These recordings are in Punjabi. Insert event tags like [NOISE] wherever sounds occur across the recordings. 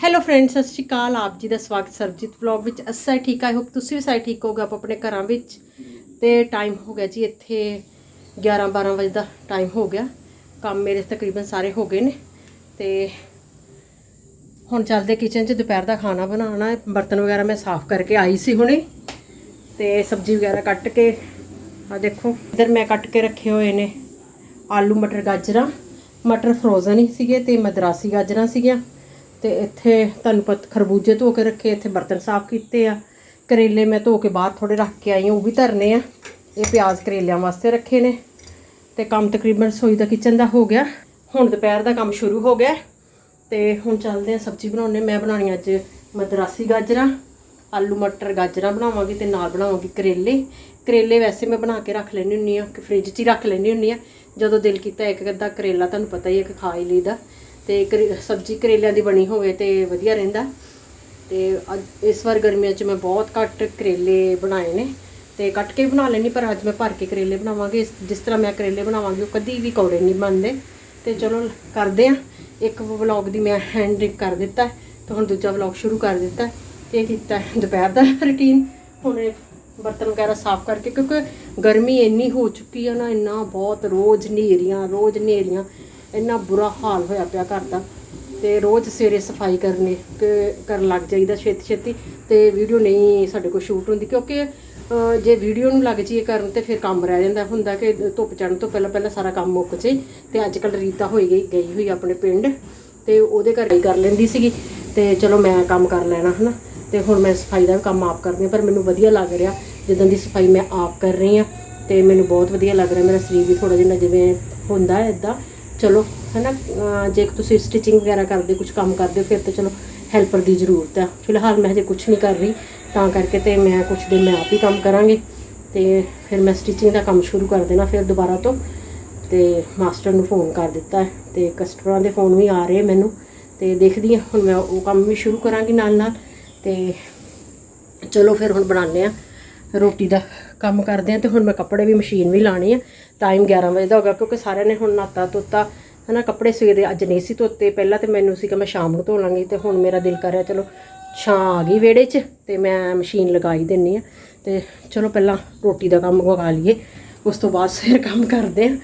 ਹੈਲੋ ਫਰੈਂਡਸ ਸਤਿ ਸ਼੍ਰੀ ਅਕਾਲ। ਆਪ ਜੀ ਦਾ ਸਵਾਗਤ ਸਰਬਜੀਤ ਵਲੌਗ ਵਿੱਚ। ਅਸਾਂ ਠੀਕ ਆਈ ਹੋਪ ਤੁਸੀਂ ਵੀ ਸਾਰੇ ਠੀਕ ਹੋਗੇ ਆਪ ਆਪਣੇ ਘਰਾਂ ਵਿੱਚ ਤੇ ਟਾਈਮ ਹੋ ਗਿਆ ਜੀ ਇੱਥੇ 11 12 ਵਜੇ ਦਾ ਟਾਈਮ ਹੋ ਗਿਆ। ਕੰਮ ਮੇਰੇ ਤਕਰੀਬਨ ਸਾਰੇ ਹੋ ਗਏ ਨੇ। ਤੇ ਹੁਣ ਚੱਲਦੇ ਕਿਚਨ 'ਚ। ਦੁਪਹਿਰ ਦਾ ਖਾਣਾ ਬਣਾਉਣਾ। ਹੈ ਬਰਤਨ ਵਗੈਰਾ ਮੈਂ ਸਾਫ਼ ਕਰਕੇ ਆਈ ਸੀ ਹੁਣੇ। ਤੇ ਸਬਜ਼ੀ ਵਗੈਰਾ ਕੱਟ ਕੇ ਆ ਦੇਖੋ, ਇਧਰ ਮੈਂ ਕੱਟ ਕੇ ਰੱਖੇ ਹੋਏ ਨੇ ਆਲੂ, ਮਟਰ, ਗਾਜਰਾਂ। ਮਟਰ ਫਰੋਜ਼ਨ ਹੀ ਸੀਗੇ ਤੇ ਮਦਰਾਸੀ ਗਾਜਰਾਂ ਸੀਗੀਆਂ। ਤੇ ਇੱਥੇ ਤੁਹਾਨੂੰ ਪਤ ਖਰਬੂਜੇ ਧੋ ਕੇ ਰੱਖੇ, ਇੱਥੇ ਬਰਤਨ ਸਾਫ਼ ਕੀਤੇ ਆ। ਕਰੇਲੇ ਮੈਂ ਧੋ ਕੇ ਬਾਹਰ ਥੋੜੇ ਰੱਖ ਕੇ ਆਈ ਹਾਂ, ਉਹ ਵੀ ਧਰਨੇ ਆ। ਇਹ ਪਿਆਜ਼ ਕਰੇਲਿਆਂ ਵਾਸਤੇ ਰੱਖੇ ਨੇ। ਤੇ ਕੰਮ ਤਕਰੀਬਨ ਰਸੋਈ ਦਾ ਕਿਚਨ ਦਾ ਹੋ ਗਿਆ। ਹੁਣ ਦੁਪਹਿਰ ਦਾ ਕੰਮ ਸ਼ੁਰੂ ਹੋ ਗਿਆ। ਤੇ ਹੁਣ ਚੱਲਦੇ ਆ ਸਬਜ਼ੀ ਬਣਾਉਣੇ। ਮੈਂ ਬਣਾਉਣੀ ਅੱਜ ਮਦਰਾਸੀ ਗਾਜਰਾਂ, ਆਲੂ ਮਟਰ ਗਾਜਰਾਂ ਬਣਾਵਾਂਗੀ ਤੇ ਨਾਲ ਬਣਾਵਾਂਗੀ ਕਰੇਲੇ। ਕਰੇਲੇ ਵੈਸੇ ਮੈਂ ਬਣਾ ਕੇ ਰੱਖ ਲੈਣੀ ਹੁੰਨੀ ਆ ਕਿ ਫ੍ਰਿਜ 'ਚ ਹੀ ਰੱਖ ਲੈਣੀ ਹੁੰਨੀ ਆ ਜਦੋਂ ਦਿਲ ਕੀਤਾ ਇੱਕ ਅੱਧਾ ਕਰੇਲਾ, ਤੁਹਾਨੂੰ ਪਤਾ ਹੀ ਹੈ ਕਿ ਖਾ ਹੀ ਲਈਦਾ। ਤੇ ਕਰੇ- ਸਬਜ਼ੀ ਕਰੇਲਿਆਂ ਦੀ ਬਣੀ ਹੋਵੇ ਤੇ ਵਧੀਆ ਰਹਿੰਦਾ। ਤੇ ਅੱਜ ਇਸ ਵਾਰ ਗਰਮੀਆਂ 'ਚ ਮੈਂ ਬਹੁਤ ਘੱਟ ਕਰੇਲੇ ਬਣਾਏ ਨੇ। ਤੇ ਕੱਟ ਕੇ ਵੀ ਬਣਾ ਲੈਣੀ ਪਰ ਅੱਜ ਮੈਂ ਭਰ ਕੇ ਕਰੇਲੇ ਬਣਾਵਾਂਗੀ। ਜਿਸ ਤਰ੍ਹਾਂ ਮੈਂ ਕਰੇਲੇ ਬਣਾਵਾਂਗੀ ਉਹ ਕਦੀ ਵੀ ਕੌੜੇ ਨਹੀਂ ਬਣਦੇ। ਤੇ ਚਲੋ ਕਰਦੇ ਆ ਇੱਕ ਵਲੌਗ ਦੀ ਮੈਂ ਹੈਂਡ ਕਰ ਦਿੱਤਾ ਹੈ, ਤੇ ਹੁਣ ਦੂਜਾ ਵਲੌਗ ਸ਼ੁਰੂ ਕਰ ਦਿੱਤਾ ਇਹ ਕੀਤਾ ਦੁਪਹਿਰ ਦਾ ਰੁਟੀਨ ਹੁਣ ਬਰਤਨ ਵਗੈਰਾ ਸਾਫ਼ ਕਰਕੇ ਕਿਉਂਕਿ ਗਰਮੀ ਇੰਨੀ ਹੋ ਚੁੱਕੀ ਆ ਨਾ ਇੰਨਾ ਬਹੁਤ ਰੋਜ਼ ਹਨੇਰੀਆਂ ਰੋਜ਼ ਹਨੇਰੀਆਂ ਇੰਨਾ ਬੁਰਾ ਹਾਲ ਹੋਇਆ ਪਿਆ ਘਰ ਦਾ ਤੇ ਰੋਜ਼ ਸਵੇਰੇ ਸਫ਼ਾਈ ਕਰਨੇ, ਕਿ ਕਰਨ ਲੱਗ ਜਾਈਦਾ ਛੇਤੀ ਛੇਤੀ ਤੇ ਵੀਡੀਓ ਨਹੀਂ ਸਾਡੇ ਕੋਲ ਸ਼ੂਟ ਹੁੰਦੀ ਕਿਉਂਕਿ ਜੇ ਵੀਡੀਓ ਨੂੰ ਲੱਗ ਜਾਈਏ ਕਰਨ ਤੇ ਫਿਰ ਕੰਮ ਰਹਿ ਜਾਂਦਾ, ਹੁੰਦਾ ਕਿ ਧੁੱਪ ਚੜਨ ਤੋਂ ਪਹਿਲਾਂ ਪਹਿਲਾਂ ਸਾਰਾ ਕੰਮ ਮੁੱਕ ਜੇ ਤੇ ਅੱਜ ਕੱਲ ਰੀਤਾ ਹੋਈ ਗਈ ਗਈ ਹੋਈ ਆਪਣੇ ਪਿੰਡ ਤੇ ਉਹਦੇ ਘਰ ਹੀ ਕਰ ਲੈਂਦੀ ਸੀਗੀ ਤੇ ਚਲੋ ਮੈਂ ਕੰਮ ਕਰ ਲੈਣਾ ਹਨਾ ਤੇ ਹੁਣ ਮੈਂ ਸਫ਼ਾਈ ਦਾ ਵੀ ਕੰਮ ਆਪ ਕਰਦੀ ਹਾਂ, ਪਰ ਮੈਨੂੰ ਵਧੀਆ ਲੱਗ ਰਿਹਾ ਜਿੱਦਾਂ ਦੀ ਸਫ਼ਾਈ ਮੈਂ ਆਪ ਕਰ ਰਹੀ ਹਾਂ ਤੇ ਮੈਨੂੰ ਬਹੁਤ ਵਧੀਆ ਲੱਗ ਰਿਹਾ, ਮੇਰਾ ਸਰੀਰ ਵੀ ਥੋੜਾ ਜਿਹਾ ਜਿਵੇਂ ਹੁੰਦਾ ਹੈ ਇਦਾਂ ਚਲੋ, ਹਨਾ, ਅਹ ਜੇ ਤੁਸੀਂ ਸਟਿਚਿੰਗ ਵਗੈਰਾ ਕਰਦੇ ਕੁਝ ਕੰਮ ਕਰਦੇ ਹੋ ਫਿਰ ਤਾਂ ਚਲੋ ਹੈਲਪਰ ਦੀ ਜ਼ਰੂਰਤ ਆ। ਫਿਲਹਾਲ ਮੈਂ ਹਜੇ ਕੁਝ ਨਹੀਂ ਕਰ ਰਹੀ, ਤਾਂ ਕਰਕੇ ਤੇ ਮੈਂ ਕੁਝ ਦਿਨ ਮੈਂ ਆਪ ਹੀ ਕੰਮ ਕਰਾਂਗੀ। ਤੇ ਫਿਰ ਮੈਂ ਸਟਿਚਿੰਗ ਦਾ ਕੰਮ ਸ਼ੁਰੂ ਕਰ ਦੇਣਾ ਫਿਰ ਦੁਬਾਰਾ ਤੋਂ। ਤੇ ਮਾਸਟਰ ਨੂੰ ਫੋਨ ਕਰ ਦਿੱਤਾ ਹੈ ਤੇ ਕਸਟਮਰਾਂ ਦੇ ਫੋਨ ਵੀ ਆ ਰਹੇ ਮੈਨੂੰ। ਤੇ ਦੇਖਦੀ ਹਾਂ, ਹੁਣ ਮੈਂ ਉਹ ਕੰਮ ਵੀ ਸ਼ੁਰੂ ਕਰਾਂਗੀ ਨਾਲ ਨਾਲ ਤੇ ਚਲੋ ਫਿਰ ਹੁਣ ਬਣਾਉਂਦੇ ਆ ਰੋਟੀ ਦਾ। ਕੰਮ ਕਰਦੇ ਆ ਤੇ ਹੁਣ ਮੈਂ ਕੱਪੜੇ ਵੀ ਮਸ਼ੀਨ ਵੀ ਲਾਣੀ ਆ। ਟਾਈਮ 11 ਵਜੇ ਦਾ ਹੋ ਗਿਆ ਕਿਉਂਕਿ ਸਾਰਿਆਂ ਨੇ ਹੁਣ ਨਾਤਾ ਤੋਤਾ ਹਨਾ, ਕੱਪੜੇ ਸਵੇਰੇ ਅੱਜ ਨਹੀਂ ਸੀ ਧੋਤੇ। ਪਹਿਲਾਂ ਤੇ ਮੈਨੂੰ ਸੀ ਕਿ ਮੈਂ ਸ਼ਾਮ ਨੂੰ ਧੋ ਲਾਂਗੀ ਤੇ ਹੁਣ ਮੇਰਾ ਦਿਲ ਕਰ ਰਿਹਾ ਚਲੋ ਛਾਂ ਆ ਗਈ ਵਿਹੜੇ 'ਚ ਤੇ ਮੈਂ ਮਸ਼ੀਨ ਲਗਾਈ ਦਿੰਨੀ ਆ। ਤੇ ਚਲੋ ਪਹਿਲਾਂ ਰੋਟੀ ਦਾ ਕੰਮ ਵਗਾ ਲਈਏ। ਉਸ ਤੋਂ ਬਾਅਦ ਫਿਰ ਕੰਮ ਕਰਦੇ ਆ।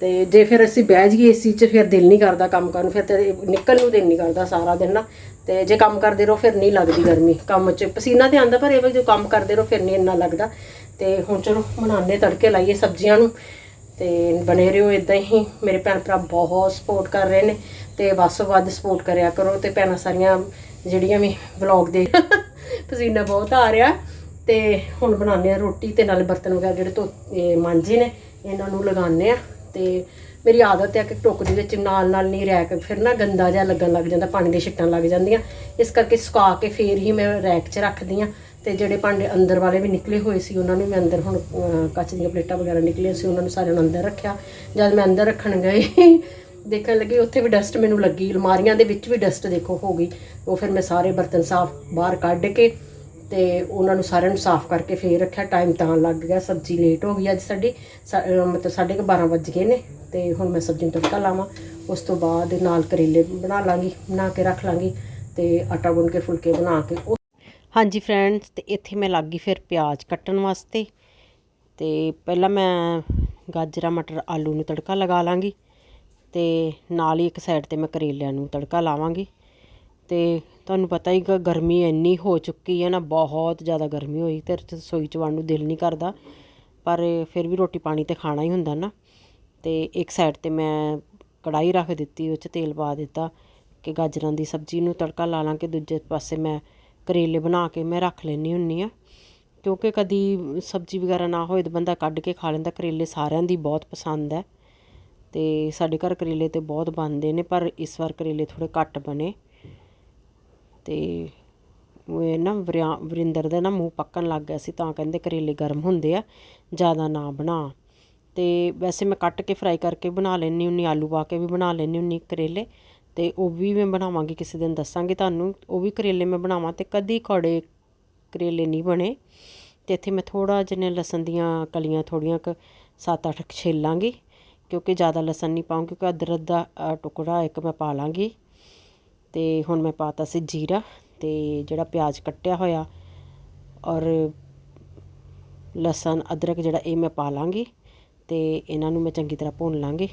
ਤੇ ਜੇ ਫਿਰ ਅਸੀਂ ਬਹਿ ਜਾਈਏ ਏਸੀ 'ਚ ਫਿਰ ਦਿਲ ਨਹੀਂ ਕਰਦਾ ਕੰਮ ਕਰਨ। ਨੂੰ ਫਿਰ ਤੇ ਨਿਕਲ ਨੂੰ ਦਿਲ ਨਹੀਂ ਕਰਦਾ ਸਾਰਾ ਦਿਨ ਨਾ। ਤੇ ਜੇ ਕੰਮ ਕਰਦੇ ਰਹੋ ਫਿਰ ਨਹੀਂ ਲੱਗਦੀ ਗਰਮੀ। ਕੰਮ 'ਚ ਪਸੀਨਾ ਤੇ ਆਂਦਾ ਪਰ ਇਹ ਵੀ ਜੋ ਕੰਮ ਕਰਦੇ ਰਹੋ ਫਿਰ ਨਹੀਂ ਇੰਨਾ ਲੱਗਦਾ। ਤੇ ਹੁਣ ਚਲੋ ਬਣਾਉਂਦੇ ਤੜਕੇ ਲਾਈਏ ਸਬਜ਼ੀਆਂ ਨੂੰ। ਤੇ ਬਣੇ ਰਹੋ ਇਦਾਂ ਹੀ, ਮੇਰੇ ਭੈਣ ਭਰਾ ਬਹੁਤ ਸਪੋਰਟ ਕਰ ਰਹੇ ਨੇ ਤੇ ਬਸ ਵੱਧ ਸਪੋਰਟ ਕਰਿਆ ਕਰੋ ਤੇ ਭੈਣਾਂ ਸਾਰੀਆਂ ਜਿਹੜੀਆਂ ਵੀ ਵਲੌਗ ਦੇ [LAUGHS] ਪਸੀਨਾ ਬਹੁਤ ਆ ਰਿਹਾ। ਤੇ ਹੁਣ ਬਣਾਉਂਦੇ ਆ ਰੋਟੀ ਤੇ ਨਾਲ ਬਰਤਨ ਵਗੈਰਾ ਜਿਹੜੇ ਧੋ ਇਹ ਮਾਂਜੇ ਨੇ, ਇਹਨਾਂ ਨੂੰ ਲਗਾਉਂਦੇ ਆ ਤੇ ਮੇਰੀ ਆਦਤ ਹੈ ਕਿ ਟੁੱਕ ਦੇ ਵਿੱਚ ਨਾਲ ਨਾਲ ਨਹੀਂ ਰੈਕ ਫਿਰ ਨਾ ਗੰਦਾ ਜਿਹਾ ਲੱਗਣ ਲੱਗ ਜਾਂਦਾ, ਪਾਣੀ ਦੇ ਛਿੱਟਾਂ ਲੱਗ ਜਾਂਦੀਆਂ। ਇਸ ਕਰਕੇ ਸੁਕਾ ਕੇ ਫੇਰ ਹੀ ਮੈਂ ਰੈਕ 'ਚ ਰੱਖਦੀ ਆ ਤੇ ਜਿਹੜੇ ਭਾਂਡੇ ਅੰਦਰ ਵਾਲੇ ਵੀ ਨਿਕਲੇ ਹੋਏ ਸੀ, ਉਹਨਾਂ ਨੂੰ ਮੈਂ ਅੰਦਰ ਹੁਣ ਕੱਚ ਦੀਆਂ ਪਲੇਟਾਂ ਵਗੈਰਾ ਨਿਕਲੀਆਂ ਸੀ, ਉਹਨਾਂ ਨੂੰ ਸਾਰਿਆਂ ਨੂੰ ਅੰਦਰ ਰੱਖਿਆ। ਜਦ ਮੈਂ ਅੰਦਰ ਰੱਖਣ ਗਈ, ਦੇਖਣ ਲੱਗੀ, ਉੱਥੇ ਵੀ ਡਸਟ ਮੈਨੂੰ ਲੱਗੀ, ਅਲਮਾਰੀਆਂ ਦੇ ਵਿੱਚ ਵੀ ਡਸਟ ਦੇਖੋ ਹੋ ਗਈ। ਉਹ ਫਿਰ ਮੈਂ ਸਾਰੇ ਬਰਤਨ ਸਾਫ਼ ਬਾਹਰ ਕੱਢ ਕੇ ਤੇ ਉਹਨਾਂ ਨੂੰ ਸਾਰਿਆਂ ਨੂੰ ਸਾਫ਼ ਕਰਕੇ ਫੇਰ ਰੱਖਿਆ। ਟਾਈਮ ਤਾਂ ਲੱਗ ਗਿਆ, ਸਬਜ਼ੀ ਲੇਟ ਹੋ ਗਈ ਅੱਜ ਸਾਡੀ। ਸਾ- ਮਤਲਬ ਸਾਢੇ ਕੁ 12 ਵੱਜ ਗਏ ਨੇ ਤੇ ਹੁਣ ਮੈਂ ਸਬਜ਼ੀ ਨੂੰ ਤੜਕਾ ਲਾਵਾਂ। ਉਸ ਤੋਂ ਬਾਅਦ ਨਾਲ ਕਰੇਲੇ ਬਣਾ ਲਾਂਗੀ, ਬਣਾ ਕੇ ਰੱਖ ਲਾਂਗੀ ਤੇ ਆਟਾ ਗੁੰਨ ਕੇ ਫੁਲਕੇ ਬਣਾ ਕੇ ਉਹ- ਹਾਂਜੀ ਫਰੈਂਡਸ ਤੇ ਇੱਥੇ ਮੈਂ ਲੱਗ ਗਈ ਫਿਰ ਪਿਆਜ਼ ਕੱਟਣ ਵਾਸਤੇ। ਤੇ ਪਹਿਲਾਂ ਮੈਂ ਗਾਜਰਾਂ, ਮਟਰ, ਆਲੂ ਨੂੰ ਤੜਕਾ ਲਗਾ ਲਾਂਗੀ ਤੇ ਨਾਲ ਹੀ ਇੱਕ ਸਾਈਡ ਤੇ ਮੈਂ ਕਰੇਲਿਆਂ ਨੂੰ ਤੜਕਾ ਲਾਵਾਂਗੀ। ਤੇ ਤੁਹਾਨੂੰ ਪਤਾ ਹੀ ਗ- ਗਰਮੀ ਇੰਨੀ ਹੋ ਚੁੱਕੀ ਹੈ ਨਾ, ਬਹੁਤ ਜ਼ਿਆਦਾ ਗਰਮੀ ਹੋਈ ਤੇ ਰਸੋਈ ਚ ਵੜਨ ਨੂੰ ਦਿਲ ਨਹੀਂ ਕਰਦਾ। ਪਰ ਫਿਰ ਵੀ ਰੋਟੀ ਪਾਣੀ ਤੇ ਖਾਣਾ ਹੀ ਹੁੰਦਾ ਨਾ। ਤੇ ਇੱਕ ਸਾਈਡ ਤੇ ਮੈਂ ਕੜਾਈ ਰੱਖ ਦਿੱਤੀ, ਉਹ ਚ ਤੇਲ ਪਾ ਦਿੱਤਾ ਕਿ ਗਾਜਰਾਂ ਦੀ ਸਬਜ਼ੀ ਨੂੰ ਤੜਕਾ ਲਾ ਲਾਂ ਕਿ ਦੂਜੇ ਪਾਸੇ ਮੈਂ ਕਰੇਲੇ ਬਣਾ ਕੇ ਮੈਂ ਰੱਖ ਲੈਂਦੀ ਹੁੰਦੀ ਹਾਂ। ਕਿਉਂਕਿ ਕਦੀ ਸਬਜ਼ੀ ਵਗੈਰਾ ਨਾ ਹੋਏ ਤਾਂ ਬੰਦਾ ਕੱਢ ਕੇ ਖਾ ਲੈਂਦਾ। ਕਰੇਲੇ ਸਾਰਿਆਂ ਦੀ ਬਹੁਤ ਪਸੰਦ ਹੈ ਅਤੇ ਸਾਡੇ ਘਰ ਕਰੇਲੇ ਤਾਂ ਬਹੁਤ ਬਣਦੇ ਨੇ, ਪਰ ਇਸ ਵਾਰ ਕਰੇਲੇ ਥੋੜ੍ਹੇ ਘੱਟ ਬਣੇ। ਅਤੇ ਉਹ ਨਾ ਵਰਿਆ- ਵਰਿੰਦਰ ਦਾ ਨਾ ਮੂੰਹ ਪੱਕਣ ਲੱਗ ਗਿਆ ਸੀ ਤਾਂ ਕਹਿੰਦੇ ਕਰੇਲੇ ਗਰਮ ਹੁੰਦੇ ਆ, ਜ਼ਿਆਦਾ ਨਾ ਬਣਾ। ਅਤੇ ਵੈਸੇ ਮੈਂ ਕੱਟ ਕੇ ਫਰਾਈ ਕਰਕੇ ਬਣਾ ਲੈਂਦੀ ਹੁੰਦੀ ਆਲੂ ਪਾ ਕੇ ਵੀ ਬਣਾ ਲੈਂਦੀ ਹੁੰਦੀ ਕਰੇਲੇ। ਅਤੇ ਉਹ ਵੀ ਮੈਂ ਬਣਾਵਾਂਗੀ, ਕਿਸੇ ਦਿਨ ਦੱਸਾਂਗੀ ਤੁਹਾਨੂੰ। ਉਹ ਵੀ ਕਰੇਲੇ ਮੈਂ ਬਣਾਵਾਂ ਅਤੇ ਕਦੀ ਕੌੜੇ ਕਰੇਲੇ ਨਹੀਂ ਬਣੇ। ਅਤੇ ਇੱਥੇ ਮੈਂ ਥੋੜ੍ਹਾ ਜਿਹਾ ਲਸਣ ਦੀਆਂ ਕਲੀਆਂ ਥੋੜ੍ਹੀਆਂ ਕੁ ਸੱਤ ਅੱਠ ਕੁ ਛਿੱਲਾਂਗੀ, ਕਿਉਂਕਿ ਜ਼ਿਆਦਾ ਲਸਣ ਨਹੀਂ ਪਾਉਂ ਕਿਉਂਕਿ ਅਦਰਕ ਦਾ ਟੁਕੜਾ ਇੱਕ ਮੈਂ ਪਾ ਲਾਂਗੀ। ਅਤੇ ਹੁਣ ਮੈਂ ਪਾਤਾ ਸੀ ਜੀਰਾ ਅਤੇ ਜਿਹੜਾ ਪਿਆਜ਼ ਕੱਟਿਆ ਹੋਇਆ ਔਰ ਲਸਣ, ਅਦਰਕ ਜਿਹੜਾ ਇਹ ਮੈਂ ਪਾ ਲਾਂਗੀ ਅਤੇ ਇਹਨਾਂ ਨੂੰ ਮੈਂ ਚੰਗੀ ਤਰ੍ਹਾਂ ਭੁੰਨ ਲਾਂਗੀ।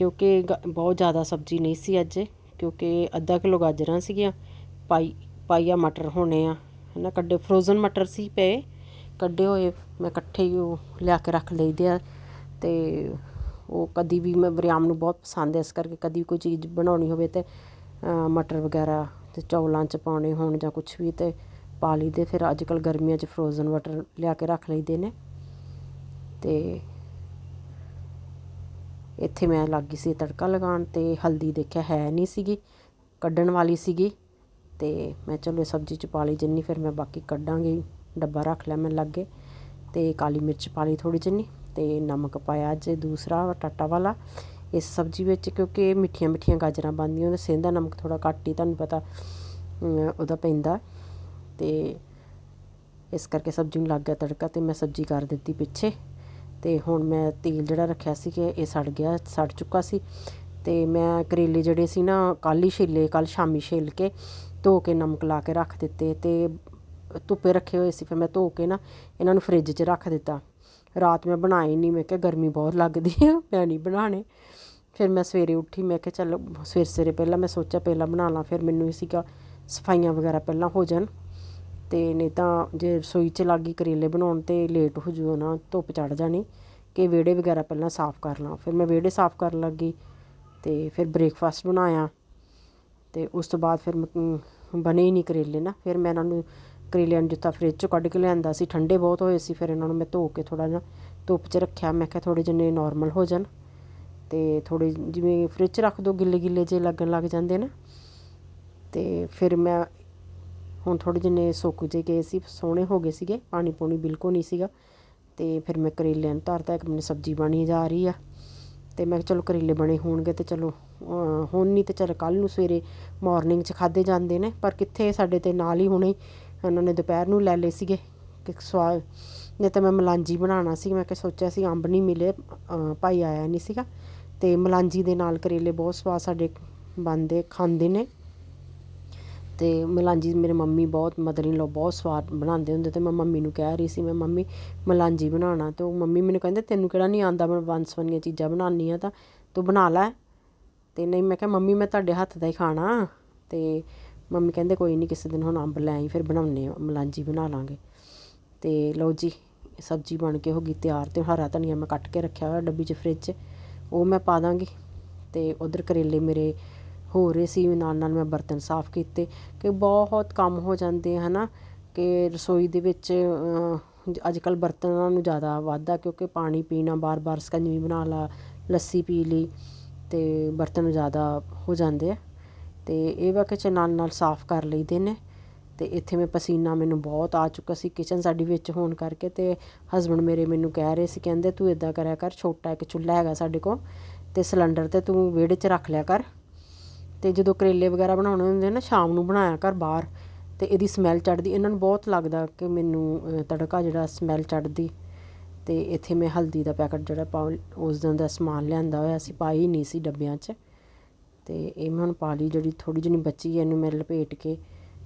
ਕਿਉਂਕਿ ਗ- ਬਹੁਤ ਜ਼ਿਆਦਾ ਸਬਜ਼ੀ ਨਹੀਂ ਸੀ ਅੱਜ, ਕਿਉਂਕਿ ਅੱਧਾ ਕਿਲੋ ਗਾਜਰਾਂ ਸੀਗੀਆਂ, ਪਾਈ, ਪਾਈਆ ਮਟਰ ਹੋਣੇ ਆ ਨਾ ਕੱਢੇ ਫਰੋਜ਼ਨ ਮਟਰ ਸੀ ਪਏ, ਕੱਢੇ ਹੋਏ, ਮੈਂ ਇਕੱਠੇ ਹੀ ਉਹ ਲਿਆ ਕੇ ਰੱਖ ਲਈਦੇ ਆ ਅਤੇ ਉਹ ਕਦੀ ਵੀ ਮੈਂ ਬਰਿਆਮ ਨੂੰ ਬਹੁਤ ਪਸੰਦ ਹੈ ਇਸ ਕਰਕੇ ਕਦੀ ਕੋਈ ਚੀਜ਼ ਬਣਾਉਣੀ ਹੋਵੇ ਤੇ ਮਟਰ ਵਗੈਰਾ ਤੇ ਚੌਲਾਂ 'ਚ ਪਾਉਣੇ ਹੋਣ ਜਾਂ ਕੁਝ ਵੀ ਤੇ ਪਾ ਲਈਦੇ, ਫਿਰ ਅੱਜ ਕੱਲ ਗਰਮੀਆਂ 'ਚ ਫਰੋਜ਼ਨ ਮਟਰ ਲਿਆ ਕੇ ਰੱਖ ਲਈਦੇ ਨੇ, ਤੇ ਇੱਥੇ ਮੈਂ ਲੱਗ ਗਈ ਸੀ ਤੜਕਾ ਲਗਾਉਣ ਤੇ ਹਲਦੀ ਦੇਖਿਆ ਹੈ ਨਹੀਂ ਸੀਗੀ, ਕੱਢਣ ਵਾਲੀ ਸੀਗੀ ਤੇ ਮੈਂ ਚਲੋ ਸਬਜ਼ੀ ਚ ਪਾ ਲਈ ਜਿੰਨੀ, ਫਿਰ ਮੈਂ ਬਾਕੀ ਕੱਢਾਂਗੀ, ਡੱਬਾ ਰੱਖ ਲਿਆ ਮੈਂ ਲੱਗੇ ਤੇ ਕਾਲੀ ਮਿਰਚ ਪਾ ਲਈ ਥੋੜੀ ਜਿੰਨੀ ਤੇ ਨਮਕ ਪਾਇਆ ਅੱਜ ਦੂਸਰਾ ਟਾਟਾ ਵਾਲਾ। ਇਸ ਸਬਜ਼ੀ ਵਿੱਚ ਕਿਉਂਕਿ ਮਿੱਠੀਆਂ ਮਿੱਠੀਆਂ ਗਾਜਰਾਂ ਬਣਦੀਆਂ, ਉਹਦੇ ਸੇਂਦਾ ਨਮਕ ਥੋੜਾ ਘੱਟ ਹੀ ਤੁਹਾਨੂੰ ਪਤਾ ਉਹਦਾ ਪੈਂਦਾ ਤੇ ਇਸ ਕਰਕੇ ਸਬਜ਼ੀ ਨੂੰ ਲੱਗ ਗਿਆ ਤੜਕਾ ਤੇ ਮੈਂ ਸਬਜ਼ੀ ਕਰ ਦਿੱਤੀ ਪਿੱਛੇ। ਤੇ ਹੁਣ ਮੈਂ ਤੇਲ ਜਿਹੜਾ ਰੱਖਿਆ ਸੀ ਕਿ ਇਹ ਸੜ ਗਿਆ, ਸੜ ਚੁੱਕਾ ਸੀ। ਤੇ ਮੈਂ ਕਰੇਲੇ ਜਿਹੜੇ ਸੀ ਨਾ, ਕੱਲ੍ਹ ਹੀ ਛਿੱਲੇ, ਕੱਲ੍ਹ ਸ਼ਾਮੀ ਛਿੱਲ ਕੇ ਧੋ ਕੇ ਨਮਕ ਲਾ ਕੇ ਰੱਖ ਦਿੱਤੇ ਤੇ ਧੁੱਪੇ ਰੱਖੇ ਹੋਏ ਸੀ। ਫਿਰ ਮੈਂ ਧੋ ਕੇ ਨਾ ਇਹਨਾਂ ਨੂੰ ਫ੍ਰਿਜ 'ਚ ਰੱਖ ਦਿੱਤਾ। ਰਾਤ ਮੈਂ ਬਣਾਏ ਨਹੀਂ ਮੈਂ ਕਿਹਾ ਗਰਮੀ ਬਹੁਤ ਲੱਗਦੀ ਆ, ਮੈਂ ਨਹੀਂ ਬਣਾਣੇ ਫਿਰ ਮੈਂ ਸਵੇਰੇ ਉੱਠੀ, ਮੈਂ ਕਿਹਾ ਚੱਲ ਸਵੇਰ ਸਵੇਰੇ ਪਹਿਲਾਂ ਮੈਂ ਸੋਚਿਆ ਪਹਿਲਾਂ ਬਣਾ ਲਾਂ, ਫਿਰ ਮੈਨੂੰ ਇਹ ਸੀਗਾ ਸਫਾਈਆਂ ਵਗੈਰਾ ਪਹਿਲਾਂ ਹੋ ਜਾਣ। ਅਤੇ ਨਹੀਂ ਤਾਂ ਜੇ ਰਸੋਈ 'ਚ ਲੱਗ ਗਈ ਕਰੇਲੇ ਬਣਾਉਣ ਤਾਂ ਲੇਟ ਹੋ ਜੂ ਨਾ, ਧੁੱਪ ਚੜ੍ਹ ਜਾਣੀ ਕਿ ਵਿਹੜੇ ਵਗੈਰਾ ਪਹਿਲਾਂ ਸਾਫ਼ ਕਰ ਲਵਾਂ ਫਿਰ ਮੈਂ ਵਿਹੜੇ ਸਾਫ਼ ਕਰਨ ਲੱਗ ਗਈ ਅਤੇ ਫਿਰ ਬ੍ਰੇਕਫਾਸਟ ਬਣਾਇਆ ਅਤੇ ਉਸ ਤੋਂ ਬਾਅਦ ਫਿਰ ਮ- ਬਣੇ ਹੀ ਨਹੀਂ ਕਰੇਲੇ ਨਾ। ਫਿਰ ਮੈਂ ਇਹਨਾਂ ਨੂੰ ਕਰੇਲਿਆਂ ਨੂੰ ਜਿੱਥਾ ਫਰਿੱਜ ਚੋਂ ਕੱਢ ਕੇ ਲਿਆਂਦਾ ਸੀ, ਠੰਡੇ ਬਹੁਤ ਹੋਏ ਸੀ, ਫਿਰ ਇਹਨਾਂ ਨੂੰ ਮੈਂ ਧੋ ਕੇ ਥੋੜ੍ਹਾ ਜਿਹਾ ਧੁੱਪ 'ਚ ਰੱਖਿਆ। ਮੈਂ ਕਿਹਾ ਥੋੜ੍ਹੇ ਜਿਹੇ ਨਾਰਮਲ ਹੋ ਜਾਣ ਅਤੇ ਥੋੜ੍ਹੇ ਜਿਵੇਂ ਫਰਿੱਜ 'ਚ ਰੱਖ ਦੋ ਗਿੱਲੇ ਗਿੱਲੇ ਜੇ ਲੱਗਣ ਲੱਗ ਜਾਂਦੇ ਨਾ। ਅਤੇ ਫਿਰ ਮੈਂ ਹੁਣ ਥੋੜੇ ਜਿਹੇ ਸੁੱਕ ਜੇ ਗਏ ਸੀ, ਸੋਹਣੇ ਹੋ ਗਏ ਸੀਗੇ, ਪਾਣੀ ਪੂਣੀ ਬਿਲਕੁਲ ਨਹੀਂ ਸੀਗਾ। ਤੇ ਫਿਰ ਮੈਂ ਕਰੇਲਿਆਂ ਨੂੰ ਧਰਤਾ, ਇੱਕ ਮੈਨੂੰ ਸਬਜ਼ੀ ਬਣੀ ਜਾ ਰਹੀ ਆ। ਤੇ ਮੈਂ ਕਿਹਾ ਚਲੋ ਕਰੇਲੇ ਬਣੇ ਹੋਣਗੇ ਤੇ ਚਲੋ ਹੁਣ ਨਹੀਂ ਤੇ ਚਲ ਕੱਲ ਨੂੰ ਸਵੇਰੇ ਮਾਰਨਿੰਗ 'ਚ ਖਾਦੇ ਜਾਂਦੇ ਨੇ, ਪਰ ਕਿੱਥੇ ਸਾਡੇ ਤੇ ਨਾਲ ਹੀ ਹੁਣੇ ਉਹਨਾਂ ਨੇ ਦੁਪਹਿਰ ਨੂੰ ਲੈ ਲਏ ਸੀਗੇ। ਕਿ ਸਵਾਦ ਨਹੀਂ ਤਾਂ ਮੈਂ ਮਲਾਂਜੀ ਬਣਾਉਣਾ ਸੀ, ਮੈਂ ਕਿ ਸੋਚਿਆ ਸੀ ਅੰਬ ਨਹੀਂ ਮਿਲੇ ਭਾਈ ਆਇਆ ਨਹੀਂ ਸੀਗਾ। ਤੇ ਮਲਾਂਜੀ ਦੇ ਨਾਲ ਕਰੇਲੇ ਬਹੁਤ ਸਵਾਦ ਸਾਡੇ ਬਣਦੇ, ਖਾਂਦੇ ਨੇ। ਅਤੇ ਮਲਾਂਜੀ ਮੇਰੇ ਮੰਮੀ ਬਹੁਤ ਮਦਰ ਇਨ ਲੋ ਬਹੁਤ ਸਵਾਦ ਬਣਾਉਂਦੇ ਹੁੰਦੇ ਤੇ ਮੈਂ ਮੰਮੀ ਨੂੰ ਕਹਿ ਰਹੀ ਸੀ, ਮੈਂ ਮੰਮੀ, ਮਲਾਂਜੀ ਬਣਾਉਣਾ। ਅਤੇ ਉਹ ਮੰਮੀ ਮੈਨੂੰ ਕਹਿੰਦੇ, ਤੈਨੂੰ ਕਿਹੜਾ ਨਹੀਂ ਆਉਂਦਾ, ਮੈਂ ਵੰਸਵਨੀਆਂ ਚੀਜ਼ਾਂ ਬਣਾਉਂਦੀ ਹਾਂ ਤਾਂ ਤੂੰ ਬਣਾ ਲੈ। ਅਤੇ ਨਹੀਂ, ਮੈਂ ਕਿਹਾ, ਮੰਮੀ, ਮੈਂ ਤੁਹਾਡੇ ਹੱਥ ਦਾ ਹੀ ਖਾਣਾ। ਅਤੇ ਮੰਮੀ ਕਹਿੰਦੇ, ਕੋਈ ਨਹੀਂ, ਕਿਸੇ ਦਿਨ ਹੁਣ ਅੰਬ ਲੈ ਆਈ, ਫਿਰ ਬਣਾਉਂਦੇ ਹਾਂ, ਮਲਾਂਜੀ ਬਣਾ ਲਵਾਂਗੇ ਅਤੇ ਲਓ ਜੀ, ਸਬਜ਼ੀ ਬਣ ਕੇ ਹੋ ਗਈ ਤਿਆਰ ਅਤੇ ਹਰਾ ਧਨੀਆ ਮੈਂ ਕੱਟ ਕੇ ਰੱਖਿਆ ਹੋਇਆ ਡੱਬੀ 'ਚ ਫਰਿੱਜ 'ਚ, ਉਹ ਮੈਂ ਪਾ ਦਾਂਗੀ। ਅਤੇ ਉੱਧਰ ਕਰੇਲੇ ਮੇਰੇ ਹੋ ਰਹੇ ਸੀ ਨਾਲ ਨਾਲ ਮੈਂ ਬਰਤਨ ਸਾਫ਼ ਕੀਤੇ, ਕਿ ਬਹੁਤ ਕੰਮ ਹੋ ਜਾਂਦੇ ਹੈ ਨਾ ਕਿ ਰਸੋਈ ਦੇ ਵਿੱਚ ਅੱਜ ਕੱਲ੍ਹ ਬਰਤਨਾਂ ਨੂੰ ਜ਼ਿਆਦਾ ਵਾਧਾ, ਕਿਉਂਕਿ ਪਾਣੀ ਪੀਣਾ ਬਾਰ-ਬਾਰ ਸਕੰਜਵੀ ਬਣਾ ਲਾ, ਲੱਸੀ ਪੀ ਲਈ ਅਤੇ ਬਰਤਨ ਜ਼ਿਆਦਾ ਹੋ ਜਾਂਦੇ ਆ। ਅਤੇ ਇਹ ਵਾ ਕਿ ਨਾਲ ਨਾਲ ਸਾਫ਼ ਕਰ ਲਈਦੇ ਨੇ ਅਤੇ ਇੱਥੇ ਮੈਂ ਪਸੀਨਾ ਮੈਨੂੰ ਬਹੁਤ ਆ ਚੁੱਕਾ ਸੀ, ਕਿਚਨ ਸਾਡੀ ਵਿੱਚ ਹੋਣ ਕਰਕੇ ਅਤੇ ਹਸਬੰਡ ਮੇਰੇ ਮੈਨੂੰ ਕਹਿ ਰਹੇ ਸੀ, ਕਹਿੰਦੇ ਤੂੰ ਇਦਾਂ ਕਰਿਆ ਕਰ, ਛੋਟਾ ਇੱਕ ਚੁੱਲ੍ਹਾ ਹੈਗਾ ਸਾਡੇ ਕੋਲ ਅਤੇ ਸਿਲੰਡਰ ਤੇ ਤੂੰ ਵਿਹੜੇ 'ਚ ਰੱਖ ਲਿਆ ਕਰ। ਅਤੇ ਜਦੋਂ ਕਰੇਲੇ ਵਗੈਰਾ ਬਣਾਉਣੇ ਹੁੰਦੇ ਨਾ, ਸ਼ਾਮ ਨੂੰ ਬਣਾਇਆ ਕਰ ਬਾਹਰ ਅਤੇ ਇਹਦੀ ਸਮੈਲ ਚੜ੍ਹਦੀ। ਇਹਨਾਂ ਨੂੰ ਬਹੁਤ ਲੱਗਦਾ ਕਿ ਮੈਨੂੰ ਤੜਕਾ ਜਿਹੜਾ ਸਮੈਲ ਚੜ੍ਹਦੀ ਅਤੇ ਇੱਥੇ ਮੈਂ ਹਲਦੀ ਦਾ ਪੈਕਟ ਜਿਹੜਾ ਪਾ, ਉਸ ਦਿਨ ਦਾ ਸਮਾਨ ਲਿਆਂਦਾ ਹੋਇਆ ਸੀ, ਪਾਈ ਨਹੀਂ ਸੀ ਡੱਬਿਆਂ 'ਚ। ਅਤੇ ਇਹ ਮੈਂ ਹੁਣ ਪਾ ਲਈ, ਜਿਹੜੀ ਥੋੜ੍ਹੀ ਜਿਹੀ ਬਚੀ ਹੈ, ਇਹਨੂੰ ਮੈਂ ਲਪੇਟ ਕੇ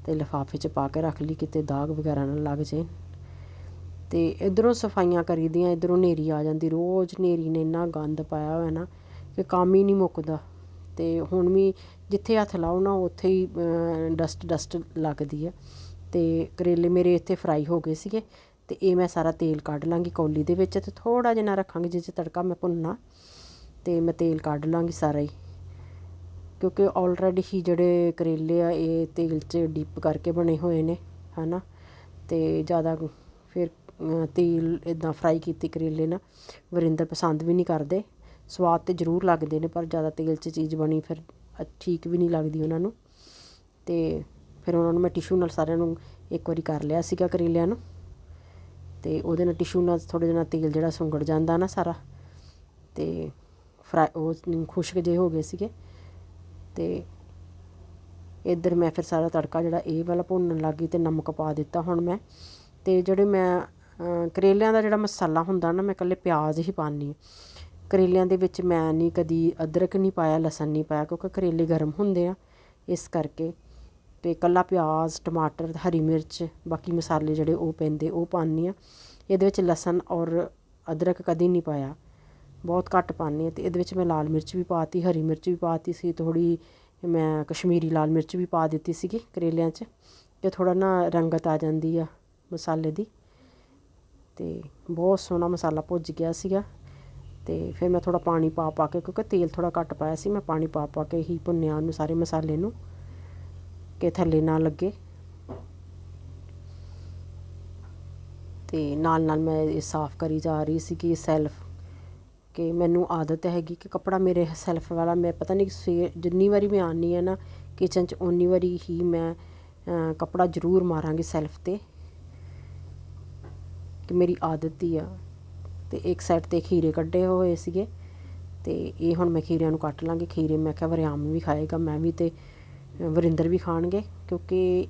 ਅਤੇ ਲਿਫਾਫੇ 'ਚ ਪਾ ਕੇ ਰੱਖ ਲਈ, ਕਿਤੇ ਦਾਗ ਵਗੈਰਾ ਨਾ ਲੱਗ ਜੇ। ਅਤੇ ਇਧਰੋਂ ਸਫਾਈਆਂ ਕਰੀਦੀਆਂ, ਇਧਰੋਂ ਨੇਰੀ ਆ ਜਾਂਦੀ, ਰੋਜ਼ ਨੇਰੀ ਨੇ ਇੰਨਾ ਗੰਦ ਪਾਇਆ ਹੋਇਆ ਨਾ ਕਿ ਕੰਮ ਹੀ ਨਹੀਂ ਮੁੱਕਦਾ। ਅਤੇ ਹੁਣ ਵੀ ਜਿੱਥੇ ਹੱਥ ਲਾਓ ਨਾ, ਉੱਥੇ ਹੀ ਡਸਟ ਡਸਟ ਲੱਗਦੀ ਹੈ। ਅਤੇ ਕਰੇਲੇ ਮੇਰੇ ਇੱਥੇ ਫਰਾਈ ਹੋ ਗਏ ਸੀਗੇ ਅਤੇ ਇਹ ਮੈਂ ਸਾਰਾ ਤੇਲ ਕੱਢ ਲਾਂਗੀ ਕੌਲੀ ਦੇ ਵਿੱਚ ਅਤੇ ਥੋੜ੍ਹਾ ਜਿਹਾ ਨਾ ਰੱਖਾਂਗੀ, ਜਿਸ 'ਚ ਤੜਕਾ ਮੈਂ ਭੁੰਨਣਾ ਅਤੇ ਮੈਂ ਤੇਲ ਕੱਢ ਲਾਂਗੀ ਸਾਰਾ ਹੀ। ਕਿਉਂਕਿ ਆਲਰੇਡੀ ਹੀ ਜਿਹੜੇ ਕਰੇਲੇ ਆ, ਇਹ ਤੇਲ 'ਚ ਡਿਪ ਕਰਕੇ ਬਣੇ ਹੋਏ ਨੇ, ਹਨਾ? ਅਤੇ ਜ਼ਿਆਦਾ ਫਿਰ ਤੇਲ ਇਦਾਂ ਫਰਾਈ ਕੀਤੀ ਕਰੇਲੇ ਨਾ ਵਰਿੰਦਰ ਪਸੰਦ ਵੀ ਨਹੀਂ ਕਰਦੇ। ਸਵਾਦ ਤੇ ਜ਼ਰੂਰ ਲੱਗਦੇ ਨੇ, ਪਰ ਜ਼ਿਆਦਾ ਤੇਲ 'ਚ ਚੀਜ਼ ਬਣੀ ਫਿਰ ਠੀਕ ਵੀ ਨਹੀਂ ਲੱਗਦੀ ਉਹਨਾਂ ਨੂੰ। ਅਤੇ ਫਿਰ ਉਹਨਾਂ ਨੂੰ ਮੈਂ ਟਿਸ਼ੂ ਨਾਲ ਸਾਰਿਆਂ ਨੂੰ ਇੱਕ ਵਾਰੀ ਕਰ ਲਿਆ ਸੀਗਾ ਕਰੇਲਿਆਂ ਨੂੰ। ਅਤੇ ਉਹਦੇ ਨਾਲ ਟਿਸ਼ੂ ਨਾਲ ਥੋੜੇ ਜਿਹਾ ਤੇਲ ਜਿਹੜਾ ਸੁੰਗੜ ਜਾਂਦਾ ਨਾ ਸਾਰਾ ਅਤੇ ਫਰਾਈ ਉਹ ਖੁਸ਼ਕ ਜਿਹੇ ਹੋ ਗਏ ਸੀਗੇ। ਅਤੇ ਇੱਧਰ ਮੈਂ ਫਿਰ ਸਾਰਾ ਤੜਕਾ ਜਿਹੜਾ ਇਹ ਵਾਲਾ ਭੁੰਨਣ ਲੱਗ ਗਈ ਅਤੇ ਨਮਕ ਪਾ ਦਿੱਤਾ ਹੁਣ ਮੈਂ। ਅਤੇ ਜਿਹੜੇ ਮੈਂ ਕਰੇਲਿਆਂ ਦਾ ਜਿਹੜਾ ਮਸਾਲਾ ਹੁੰਦਾ ਨਾ, ਮੈਂ ਇਕੱਲੇ ਪਿਆਜ਼ ਹੀ ਪਾਉਂਦੀ ਹਾਂ। ਕਰੇਲਿਆਂ ਦੇ ਵਿੱਚ ਮੈਂ ਨਹੀਂ, ਕਦੀ ਅਦਰਕ ਨਹੀਂ ਪਾਇਆ, ਲਸਣ ਨਹੀਂ ਪਾਇਆ, ਕਿਉਂਕਿ ਕਰੇਲੇ ਗਰਮ ਹੁੰਦੇ ਆ। ਇਸ ਕਰਕੇ ਤੇ ਕੱਲਾ ਪਿਆਜ਼, ਟਮਾਟਰ, ਹਰੀ ਮਿਰਚ, ਬਾਕੀ ਮਸਾਲੇ ਜਿਹੜੇ ਉਹ ਪੈਂਦੇ, ਉਹ ਪਾਉਂਦੀ ਹਾਂ। ਇਹਦੇ ਵਿੱਚ ਲਸਣ ਔਰ ਅਦਰਕ ਕਦੀ ਨਹੀਂ ਪਾਇਆ। ਬਹੁਤ ਘੱਟ ਪਾਉਂਦੀ ਹਾਂ ਅਤੇ ਇਹਦੇ ਵਿੱਚ ਮੈਂ ਲਾਲ ਮਿਰਚ ਵੀ ਪਾਤੀ, ਹਰੀ ਮਿਰਚ ਵੀ ਪਾਤੀ ਸੀ, ਥੋੜ੍ਹੀ ਮੈਂ ਕਸ਼ਮੀਰੀ ਲਾਲ ਮਿਰਚ ਵੀ ਪਾ ਦਿੱਤੀ ਸੀਗੀ ਕਰੇਲਿਆਂ 'ਚ। ਕਿ ਥੋੜ੍ਹਾ ਨਾ ਰੰਗਤ ਆ ਜਾਂਦੀ ਆ ਮਸਾਲੇ ਦੀ। ਅਤੇ ਬਹੁਤ ਸੋਹਣਾ ਮਸਾਲਾ ਭੁੱਜ ਗਿਆ ਸੀਗਾ। ਅਤੇ ਫਿਰ ਮੈਂ ਥੋੜ੍ਹਾ ਪਾਣੀ ਪਾ ਪਾ ਕੇ, ਕਿਉਂਕਿ ਤੇਲ ਥੋੜ੍ਹਾ ਘੱਟ ਪਾਇਆ ਸੀ, ਮੈਂ ਪਾਣੀ ਪਾ ਪਾ ਕੇ ਹੀ ਭੁੰਨਿਆ ਉਹਨੂੰ ਸਾਰੇ ਮਸਾਲੇ ਨੂੰ, ਕਿ ਥੱਲੇ ਨਾ ਲੱਗੇ। ਅਤੇ ਨਾਲ ਨਾਲ ਮੈਂ ਇਹ ਸਾਫ਼ ਕਰੀ ਜਾ ਰਹੀ ਸੀ ਕਿ ਸੈਲਫ, ਕਿ ਮੈਨੂੰ ਆਦਤ ਹੈਗੀ ਕਿ ਕੱਪੜਾ ਮੇਰੇ ਸੈਲਫ ਵਾਲਾ, ਮੈਂ ਪਤਾ ਨਹੀਂ ਸਵੇ ਜਿੰਨੀ ਵਾਰੀ ਮੈਂ ਆਉਂਦੀ ਹਾਂ ਨਾ ਕਿਚਨ 'ਚ ਉਨੀ ਵਾਰੀ ਹੀ ਮੈਂ ਕੱਪੜਾ ਜ਼ਰੂਰ ਮਾਰਾਂਗੀ ਸੈਲਫ 'ਤੇ, ਕਿ ਮੇਰੀ ਆਦਤ ਹੀ ਆ। ਅਤੇ ਇੱਕ ਸਾਈਡ 'ਤੇ ਖੀਰੇ ਕੱਢੇ ਹੋਏ ਸੀਗੇ। ਅਤੇ ਇਹ ਹੁਣ ਮੈਂ ਖੀਰਿਆਂ ਨੂੰ ਕੱਟ ਲਾਂਗੀ। ਖੀਰੇ ਮੈਂ ਕਿਹਾ ਵਰਿਆਮ ਵੀ ਖਾਏਗਾ, ਮੈਂ ਵੀ ਅਤੇ ਵਰਿੰਦਰ ਵੀ ਖਾਣਗੇ, ਕਿਉਂਕਿ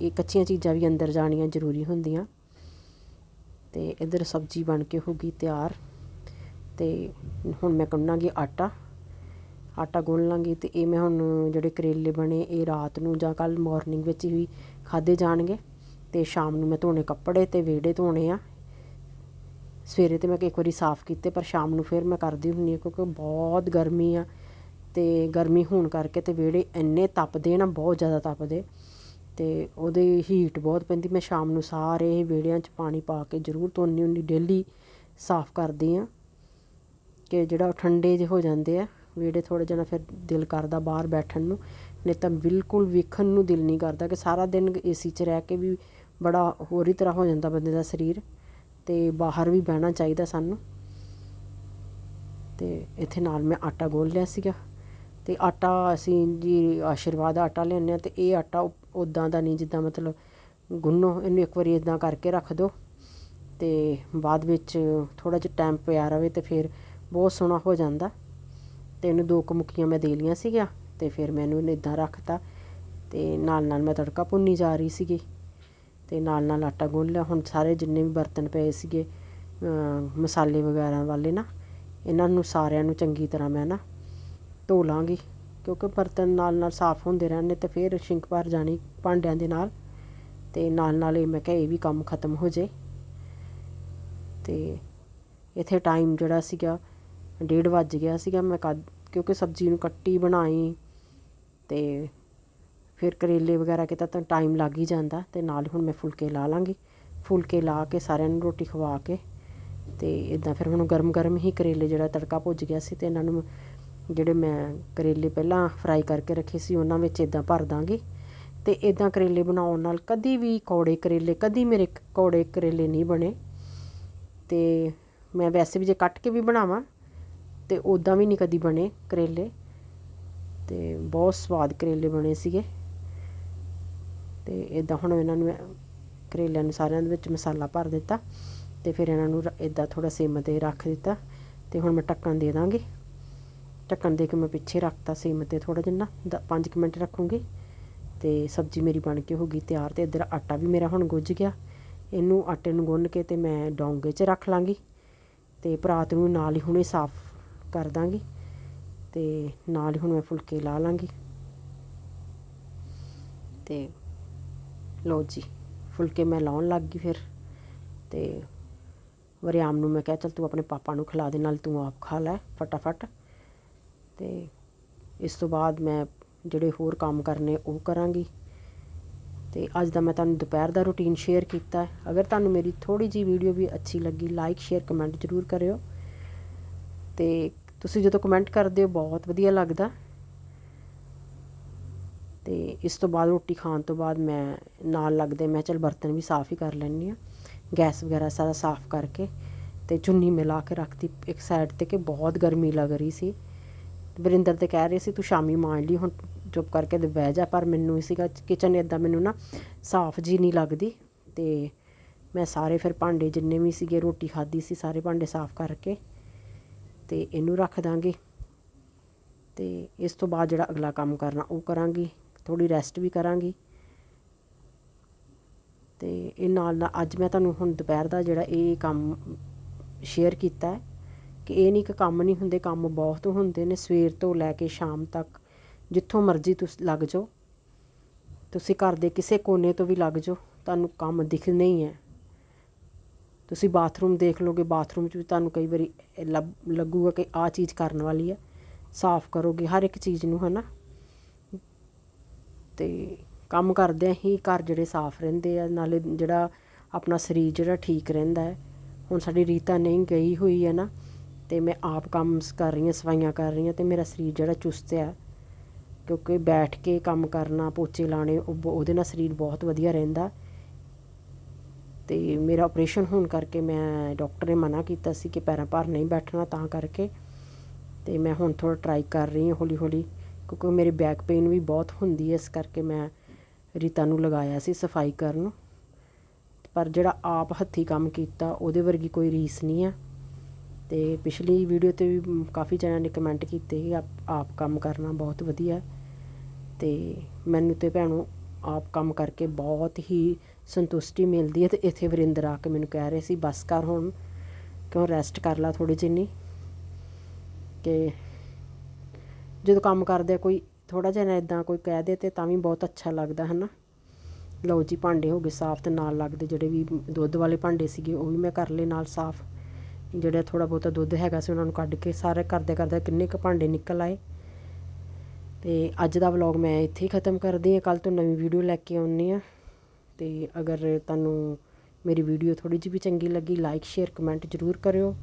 ਇਹ ਕੱਚੀਆਂ ਚੀਜ਼ਾਂ ਵੀ ਅੰਦਰ ਜਾਣੀਆਂ ਜ਼ਰੂਰੀ ਹੁੰਦੀਆਂ। ਅਤੇ ਇੱਧਰ ਸਬਜ਼ੀ ਬਣ ਕੇ ਹੋ ਗਈ ਤਿਆਰ। ਅਤੇ ਹੁਣ ਮੈਂ ਕੱਢਾਂਗੀ ਆਟਾ। ਆਟਾ ਗੁੰਨ ਲਾਂਗੀ ਅਤੇ ਇਹ ਮੈਂ ਹੁਣ ਜਿਹੜੇ ਕਰੇਲੇ ਬਣੇ, ਇਹ ਰਾਤ ਨੂੰ ਜਾਂ ਕੱਲ ਮਾਰਨਿੰਗ ਵਿੱਚ ਹੀ ਖਾਦੇ ਜਾਣਗੇ। ਅਤੇ ਸ਼ਾਮ ਨੂੰ ਮੈਂ ਧੋਣੇ ਕੱਪੜੇ ਅਤੇ ਵਿਹੜੇ ਧੋਣੇ ਆ। ਸਵੇਰੇ ਤੇ ਮੈਂ ਇੱਕ ਵਾਰੀ ਸਾਫ਼ ਕੀਤੇ, ਪਰ ਸ਼ਾਮ ਨੂੰ ਫਿਰ ਮੈਂ ਕਰਦੀ ਹੁੰਦੀ ਹਾਂ, ਕਿਉਂਕਿ ਬਹੁਤ ਗਰਮੀ ਆ ਅਤੇ ਗਰਮੀ ਹੋਣ ਕਰਕੇ ਤੇ ਵਿਹੜੇ ਇੰਨੇ ਤਪਦੇ ਨਾ, ਬਹੁਤ ਜ਼ਿਆਦਾ ਤਪਦੇ। ਅਤੇ ਉਹਦੇ ਹੀਟ ਬਹੁਤ ਪੈਂਦੀ, ਮੈਂ ਸ਼ਾਮ ਨੂੰ ਸਾਰੇ ਵਿਹੜਿਆਂ 'ਚ ਪਾਣੀ ਪਾ ਕੇ ਜ਼ਰੂਰ ਧੋਂਦੀ ਹੁੰਦੀ ਡੇਲੀ ਸਾਫ਼ ਕਰਦੀ ਹਾਂ ਕਿ ਜਿਹੜਾ ਉਹ ਠੰਡੇ ਜਿਹੇ ਹੋ ਜਾਂਦੇ ਆ, ਵਿਹੜੇ ਥੋੜ੍ਹਾ ਜਿਹਾ ਫਿਰ ਦਿਲ ਕਰਦਾ ਬਾਹਰ ਬੈਠਣ ਨੂੰ, ਨਹੀਂ ਤਾਂ ਬਿਲਕੁਲ ਵੇਖਣ ਨੂੰ ਦਿਲ ਨਹੀਂ ਕਰਦਾ ਕਿ ਸਾਰਾ ਦਿਨ ਏ ਸੀ 'ਚ ਰਹਿ ਕੇ ਵੀ ਬੜਾ ਹੋਰ ਹੀ ਤਰ੍ਹਾਂ ਹੋ ਜਾਂਦਾ ਬੰਦੇ ਦਾ ਸਰੀਰ। ਅਤੇ ਬਾਹਰ ਵੀ ਬਹਿਣਾ ਚਾਹੀਦਾ ਸਾਨੂੰ। ਅਤੇ ਇੱਥੇ ਨਾਲ ਮੈਂ ਆਟਾ ਗੋਲ ਲਿਆ ਸੀਗਾ। ਅਤੇ ਆਟਾ ਅਸੀਂ ਜੀ ਆਸ਼ੀਰਵਾਦ ਆਟਾ ਲਿਆਉਂਦੇ ਹਾਂ ਅਤੇ ਇਹ ਆਟਾ ਉੱਦਾਂ ਦਾ ਨਹੀਂ, ਜਿੱਦਾਂ ਮਤਲਬ ਗੁੰਨੋ, ਇਹਨੂੰ ਇੱਕ ਵਾਰੀ ਇੱਦਾਂ ਕਰਕੇ ਰੱਖ ਦਿਓ। ਅਤੇ ਬਾਅਦ ਵਿੱਚ ਥੋੜ੍ਹਾ ਜਿਹਾ ਟਾਈਮ ਪਿਆ ਰਵੇ ਅਤੇ ਫਿਰ ਬਹੁਤ ਸੋਹਣਾ ਹੋ ਜਾਂਦਾ। ਅਤੇ ਇਹਨੂੰ ਦੋ ਕੁ ਮੁੱਕੀਆਂ ਮੈਂ ਦੇ ਲਈਆਂ ਸੀਗੀਆਂ ਅਤੇ ਫਿਰ ਮੈਂ ਇਹਨੂੰ ਇੱਦਾਂ ਰੱਖਤਾ। ਅਤੇ ਨਾਲ ਨਾਲ ਮੈਂ ਤੜਕਾ ਭੁੰਨੀ ਜਾ ਰਹੀ ਸੀਗੀ। ਅਤੇ ਨਾਲ ਨਾਲ ਆਟਾ ਗੁੰਨ ਲਿਆ। ਹੁਣ ਸਾਰੇ ਜਿੰਨੇ ਵੀ ਬਰਤਨ ਪਏ ਸੀਗੇ ਮਸਾਲੇ ਵਗੈਰਾ ਵਾਲੇ ਨਾ, ਇਹਨਾਂ ਨੂੰ ਸਾਰਿਆਂ ਨੂੰ ਚੰਗੀ ਤਰ੍ਹਾਂ ਮੈਂ ਨਾ ਧੋ ਲਵਾਂਗੀ ਕਿਉਂਕਿ ਬਰਤਨ ਨਾਲ ਨਾਲ ਸਾਫ਼ ਹੁੰਦੇ ਰਹਿਣ ਨੇ ਅਤੇ ਫਿਰ ਸ਼ਿੰਕ ਭਰ ਜਾਣੀ ਭਾਂਡਿਆਂ ਦੇ ਨਾਲ। ਅਤੇ ਨਾਲ ਨਾਲ ਇਹ ਮੈਂ ਕਿਹਾ ਇਹ ਵੀ ਕੰਮ ਖਤਮ ਹੋ ਜੇ। ਅਤੇ ਇੱਥੇ ਟਾਈਮ ਜਿਹੜਾ ਸੀਗਾ, ਡੇਢ ਵੱਜ ਗਿਆ ਸੀਗਾ। ਮੈਂ ਕਦ ਕਿਉਂਕਿ ਸਬਜ਼ੀ ਨੂੰ ਕੱਟੀ, ਬਣਾਈ ਅਤੇ ਫਿਰ ਕਰੇਲੇ ਵਗੈਰਾ ਕਿਤੇ ਤਾਂ ਟਾਈਮ ਲੱਗ ਹੀ ਜਾਂਦਾ ਅਤੇ ਨਾਲ ਹੁਣ ਮੈਂ ਫੁਲਕੇ ਲਾ ਲਵਾਂਗੀ ਫੁਲਕੇ ਲਾ ਕੇ ਸਾਰਿਆਂ ਨੂੰ ਰੋਟੀ ਖਵਾ ਕੇ ਅਤੇ ਇੱਦਾਂ ਫਿਰ ਹੁਣ ਗਰਮ ਗਰਮ ਹੀ ਕਰੇਲੇ ਜਿਹੜਾ ਤੜਕਾ ਭੁੱਜ ਗਿਆ ਸੀ ਅਤੇ ਇਹਨਾਂ ਨੂੰ ਜਿਹੜੇ ਮੈਂ ਕਰੇਲੇ ਪਹਿਲਾਂ ਫਰਾਈ ਕਰਕੇ ਰੱਖੇ ਸੀ ਉਹਨਾਂ ਵਿੱਚ ਇੱਦਾਂ ਭਰ ਦਾਂਗੀ। ਅਤੇ ਇੱਦਾਂ ਕਰੇਲੇ ਬਣਾਉਣ ਨਾਲ ਕਦੀ ਵੀ ਕੌੜੇ ਕਰੇਲੇ, ਕਦੀ ਮੇਰੇ ਕੌੜੇ ਕਰੇਲੇ ਨਹੀਂ ਬਣੇ। ਅਤੇ ਮੈਂ ਵੈਸੇ ਵੀ ਜੇ ਕੱਟ ਕੇ ਵੀ ਬਣਾਵਾਂ ਅਤੇ ਉੱਦਾਂ ਵੀ ਨਹੀਂ ਕਦੀ ਬਣੇ ਕਰੇਲੇ। ਅਤੇ ਬਹੁਤ ਸਵਾਦ ਕਰੇਲੇ ਬਣੇ ਸੀਗੇ। ਅਤੇ ਇੱਦਾਂ ਹੁਣ ਇਹਨਾਂ ਨੂੰ ਕਰੇਲਿਆਂ ਨੂੰ ਸਾਰਿਆਂ ਦੇ ਵਿੱਚ ਮਸਾਲਾ ਭਰ ਦਿੱਤਾ ਅਤੇ ਫਿਰ ਇਹਨਾਂ ਨੂੰ ਇੱਦਾਂ ਥੋੜ੍ਹਾ ਸਿਮ 'ਤੇ ਰੱਖ ਦਿੱਤਾ ਅਤੇ ਹੁਣ ਮੈਂ ਢੱਕਣ ਦੇ ਦਾਂਗੀ। ਢੱਕਣ ਦੇ ਕੇ ਮੈਂ ਪਿੱਛੇ ਰੱਖਤਾ ਸਿਮ 'ਤੇ ਥੋੜ੍ਹਾ ਜਿਹਾ ਨਾ ਪੰਜ ਕੁ ਮਿੰਟ ਰੱਖੂੰਗੀ ਅਤੇ ਸਬਜ਼ੀ ਮੇਰੀ ਬਣ ਕੇ ਹੋ ਗਈ ਤਿਆਰ ਅਤੇ ਇੱਧਰ ਆਟਾ ਵੀ ਮੇਰਾ ਹੁਣ ਗੁੱਝ ਗਿਆ। ਇਹਨੂੰ ਆਟੇ ਨੂੰ ਗੁੰਨ ਕੇ ਅਤੇ ਮੈਂ ਡੋਂਗੇ 'ਚ ਰੱਖ ਲਾਂਗੀ ਅਤੇ ਪਰਾਤ ਨੂੰ ਨਾਲ ਹੀ ਹੁਣੇ ਸਾਫ਼ ਕਰ ਦਾਂਗੀ ਅਤੇ ਨਾਲ ਹੀ ਹੁਣ ਮੈਂ ਫੁਲਕੇ ਲਾ ਲਾਂਗੀ। ਅਤੇ ਲਓ ਜੀ, ਫੁਲਕੇ ਮੈਂ ਲਾਉਣ ਲੱਗ ਗਈ ਫਿਰ ਅਤੇ ਵਰਿਆਮ ਨੂੰ ਮੈਂ ਕਿਹਾ ਚੱਲ ਤੂੰ ਆਪਣੇ ਪਾਪਾ ਨੂੰ ਖਿਲਾ ਦੇ, ਨਾਲ ਤੂੰ ਆਪ ਖਾ ਲੈ ਫਟਾਫਟ। ਅਤੇ ਇਸ ਤੋਂ ਬਾਅਦ ਮੈਂ ਜਿਹੜੇ ਹੋਰ ਕੰਮ ਕਰਨੇ ਉਹ ਕਰਾਂਗੀ। ਅਤੇ ਅੱਜ ਦਾ ਮੈਂ ਤੁਹਾਨੂੰ ਦੁਪਹਿਰ ਦਾ ਰੂਟੀਨ ਸ਼ੇਅਰ ਕੀਤਾ। ਅਗਰ ਤੁਹਾਨੂੰ ਮੇਰੀ ਥੋੜੀ ਜੀ ਵੀਡੀਓ ਵੀ ਅੱਛੀ ਲੱਗੀ ਲਾਈਕ ਸ਼ੇਅਰ ਕਮੈਂਟ ਜ਼ਰੂਰ ਕਰਿਓ। ਅਤੇ ਤੁਸੀਂ ਜਦੋਂ ਕਮੈਂਟ ਕਰਦੇ ਹੋ, ਬਹੁਤ ਵਧੀਆ ਲੱਗਦਾ। ਅਤੇ ਇਸ ਤੋਂ ਬਾਅਦ ਰੋਟੀ ਖਾਣ ਤੋਂ ਬਾਅਦ ਮੈਂ ਨਾਲ ਲੱਗਦੇ ਮੈਂ ਚਲ ਬਰਤਨ ਵੀ ਸਾਫ਼ ਹੀ ਕਰ ਲੈਂਦੀ ਹਾਂ, ਗੈਸ ਵਗੈਰਾ ਸਾਰਾ ਸਾਫ਼ ਕਰਕੇ ਅਤੇ ਚੁੰਨੀ ਮਿਲਾ ਕੇ ਰੱਖਤੀ ਇੱਕ ਸਾਈਡ 'ਤੇ ਕਿ ਬਹੁਤ ਗਰਮੀ ਲੱਗ ਰਹੀ ਸੀ। ਵਰਿੰਦਰ ਤਾਂ ਕਹਿ ਰਹੇ ਸੀ, ਤੂੰ ਸ਼ਾਮੀ ਮਾਂਜ ਲਈ, ਹੁਣ ਚੁੱਪ ਕਰਕੇ ਤੇ ਬਹਿ ਜਾ। ਪਰ ਮੈਨੂੰ ਸੀਗਾ ਕਿਚਨ ਇੱਦਾਂ ਮੈਨੂੰ ਨਾ ਸਾਫ਼ ਜਿਹੀ ਨਹੀਂ ਲੱਗਦੀ ਅਤੇ ਮੈਂ ਸਾਰੇ ਫਿਰ ਭਾਂਡੇ ਜਿੰਨੇ ਵੀ ਸੀਗੇ, ਰੋਟੀ ਖਾਧੀ ਸੀ, ਸਾਰੇ ਭਾਂਡੇ ਸਾਫ਼ ਕਰਕੇ ਅਤੇ ਇਹਨੂੰ ਰੱਖ ਦਾਂਗੇ। ਅਤੇ ਇਸ ਤੋਂ ਬਾਅਦ ਜਿਹੜਾ ਅਗਲਾ ਕੰਮ ਕਰਨਾ ਉਹ ਕਰਾਂਗੀ। ਥੋੜ੍ਹੀ ਰੈਸਟ ਵੀ ਕਰਾਂਗੀ। ਅਤੇ ਇਹ ਨਾਲ ਨਾਲ ਅੱਜ ਮੈਂ ਤੁਹਾਨੂੰ ਹੁਣ ਦੁਪਹਿਰ ਦਾ ਜਿਹੜਾ ਇਹ ਕੰਮ ਸ਼ੇਅਰ ਕੀਤਾ ਕਿ ਇਹ ਨਹੀਂ ਕਿ ਕੰਮ ਨਹੀਂ ਹੁੰਦੇ, ਕੰਮ ਬਹੁਤ ਹੁੰਦੇ ਨੇ ਸਵੇਰ ਤੋਂ ਲੈ ਕੇ ਸ਼ਾਮ ਤੱਕ, ਜਿੱਥੋਂ ਮਰਜ਼ੀ ਤੁਸੀਂ, ਲੱਗ ਜਾਓ। ਤੁਸੀਂ ਘਰ ਦੇ ਕਿਸੇ ਕੋਨੇ ਤੋਂ ਵੀ ਲੱਗ ਜਾਓ, ਤੁਹਾਨੂੰ ਕੰਮ ਦਿਖਣੇ ਹੀ ਹੈ। ਤੁਸੀਂ ਬਾਥਰੂਮ ਦੇਖ ਲੋਗੇ ਬਾਥਰੂਮ 'ਚ ਵੀ ਤੁਹਾਨੂੰ ਕਈ ਵਾਰੀ ਇਹ ਲੱਭ- ਲੱਗੂਗਾ ਕਿ ਆਹ ਚੀਜ਼ ਕਰਨ ਵਾਲੀ ਹੈ। ਸਾਫ਼ ਕਰੋਗੇ, ਹਰ ਇੱਕ ਚੀਜ਼ ਨੂੰ ਹੈ ਨਾ ਤੇ ਕੰਮ ਕਰਦਿਆਂ ਹੀ, ਘਰ ਜਿਹੜੇ ਸਾਫ਼ ਰਹਿੰਦੇ ਆ, ਨਾਲੇ ਜਿਹੜਾ ਆਪਣਾ ਸਰੀਰ ਜਿਹੜਾ ਠੀਕ ਰਹਿੰਦਾ ਹੈ। ਹੁਣ ਸਾਡੀ ਰੀਤਾ ਨਹੀਂ ਗਈ ਹੋਈ ਹੈ ਨਾ ਅਤੇ ਮੈਂ ਆਪ ਕੰਮ ਸ- ਕਰ ਰਹੀ ਹਾਂ, ਸਫਾਈਆਂ ਕਰ ਰਹੀ ਹਾਂ ਅਤੇ ਮੇਰਾ ਸਰੀਰ ਜਿਹੜਾ ਚੁਸਤ ਆ। ਕਿਉਂਕਿ ਬੈਠ ਕੇ ਕੰਮ ਕਰਨਾ, ਪੋਚੇ ਲਾਉਣੇ, ਉਹ ਬ- ਉਹਦੇ ਨਾਲ ਸਰੀਰ ਬਹੁਤ ਵਧੀਆ ਰਹਿੰਦਾ। ਅਤੇ ਮੇਰਾ ਆਪਰੇਸ਼ਨ ਹੋਣ ਕਰਕੇ ਮੈਂ ਡਾਕਟਰ ਨੇ ਮਨਾ ਕੀਤਾ ਸੀ ਕਿ ਪੈਰਾਂ ਭਾਰ ਨਹੀਂ ਬੈਠਣਾ ਤਾਂ ਕਰਕੇ। ਅਤੇ ਮੈਂ ਹੁਣ ਥੋੜ੍ਹਾ ਟਰਾਈ ਕਰ ਰਹੀ ਹਾਂ ਹੌਲੀ ਹੌਲੀ ਕਿਉਂਕਿ ਮੇਰੇ ਬੈਕ ਪੇਨ ਵੀ ਬਹੁਤ ਹੁੰਦੀ ਹੈ, ਇਸ ਕਰਕੇ ਮੈਂ ਰੀਤਾ ਨੂੰ ਲਗਾਇਆ ਸੀ ਸਫ਼ਾਈ ਕਰਨ ਪਰ ਜਿਹੜਾ ਆਪ ਹੱਥੀਂ ਕੰਮ ਕੀਤਾ, ਉਹਦੇ ਵਰਗੀ ਕੋਈ ਰੀਸ ਨਹੀਂ ਆ ਅਤੇ ਪਿਛਲੀ ਵੀਡੀਓ ਤੇ ਵੀ ਕਾਫੀ ਜਣਿਆਂ ਨੇ ਕਮੈਂਟ ਕੀਤੇ ਕਿ ਆਪ ਆਪ ਕੰਮ ਕਰਨਾ ਬਹੁਤ ਵਧੀਆ ਅਤੇ ਮੈਨੂੰ ਤੇ ਭੈਣੋ, ਆਪ ਕੰਮ ਕਰਕੇ ਬਹੁਤ ਹੀ ਸੰਤੁਸ਼ਟੀ ਮਿਲਦੀ ਹੈ। ਅਤੇ ਇੱਥੇ ਵਰਿੰਦਰ ਆ ਕੇ ਮੈਨੂੰ ਕਹਿ ਰਹੇ ਸੀ, ਬਸ ਕਰ ਹੁਣ, ਕਿਉਂ ਰੈਸਟ ਕਰ ਲਾ ਥੋੜੀ ਨਹੀਂ ਕਿ ਜਦੋਂ ਕੰਮ ਕਰਦੇ ਕੋਈ ਥੋੜ੍ਹਾ ਜਿਹਾ ਨਾ ਇਦਾਂ ਕੋਈ ਕਹਿ ਦੇ ਤੇ ਤਾਂ ਵੀ ਬਹੁਤ ਅੱਛਾ ਲੱਗਦਾ ਹੈ ਨਾ ਲਓ ਜੀ, ਭਾਂਡੇ ਹੋ ਗਏ ਸਾਫ਼ ਅਤੇ ਨਾਲ ਲੱਗਦੇ ਜਿਹੜੇ ਵੀ ਦੁੱਧ ਵਾਲੇ ਭਾਂਡੇ ਸੀਗੇ, ਉਹ ਵੀ ਮੈਂ ਕਰ ਲਏ ਨਾਲ ਸਾਫ਼। ਜਿਹੜਾ ਥੋੜ੍ਹਾ ਬਹੁਤਾ ਦੁੱਧ ਹੈਗਾ ਸੀ, ਉਹਨਾਂ ਨੂੰ ਕੱਢ ਕੇ ਸਾਰੇ ਕਰਦੇ ਕਰਦੇ ਕਿੰਨੇ ਕੁ ਭਾਂਡੇ ਨਿਕਲ ਆਏ। ਅਤੇ ਅੱਜ ਦਾ ਵਲੌਗ ਮੈਂ ਇੱਥੇ ਹੀ ਖਤਮ ਕਰਦੀ ਹਾਂ, ਕੱਲ੍ਹ ਤੋਂ ਨਵੀਂ ਵੀਡੀਓ ਲੈ ਕੇ ਆਉਣੀ ਆ ਅਤੇ ਅਗਰ ਤੁਹਾਨੂੰ ਮੇਰੀ ਵੀਡੀਓ ਥੋੜ੍ਹੀ ਜਿਹੀ ਵੀ ਚੰਗੀ ਲੱਗੀ ਲਾਈਕ ਸ਼ੇਅਰ ਕਮੈਂਟ ਜ਼ਰੂਰ ਕਰਿਓ।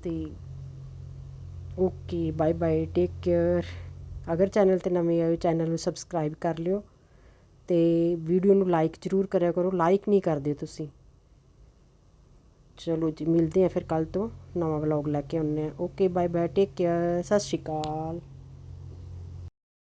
ਅਤੇ okay bye bye take care ਅਗਰ ਚੈਨਲ ਤੇ ਨਵੇਂ ਆਏ ਹੋ ਚੈਨਲ ਨੂੰ ਸਬਸਕ੍ਰਾਈਬ ਕਰ ਲਿਓ ਅਤੇ ਵੀਡੀਓ ਨੂੰ ਲਾਈਕ ਜ਼ਰੂਰ ਕਰਿਆ ਕਰੋ ਲਾਈਕ ਨਹੀਂ ਕਰਦੇ ਤੁਸੀਂ। ਚਲੋ ਜੀ, ਮਿਲਦੇ ਆ ਫਿਰ ਕੱਲ ਤੋਂ ਨਵਾਂ ਵਲੌਗ ਲੈ ਕੇ ਆਉਂਦੇ ਆ okay bye bye take care ਸਤਿ ਸ਼੍ਰੀ ਅਕਾਲ।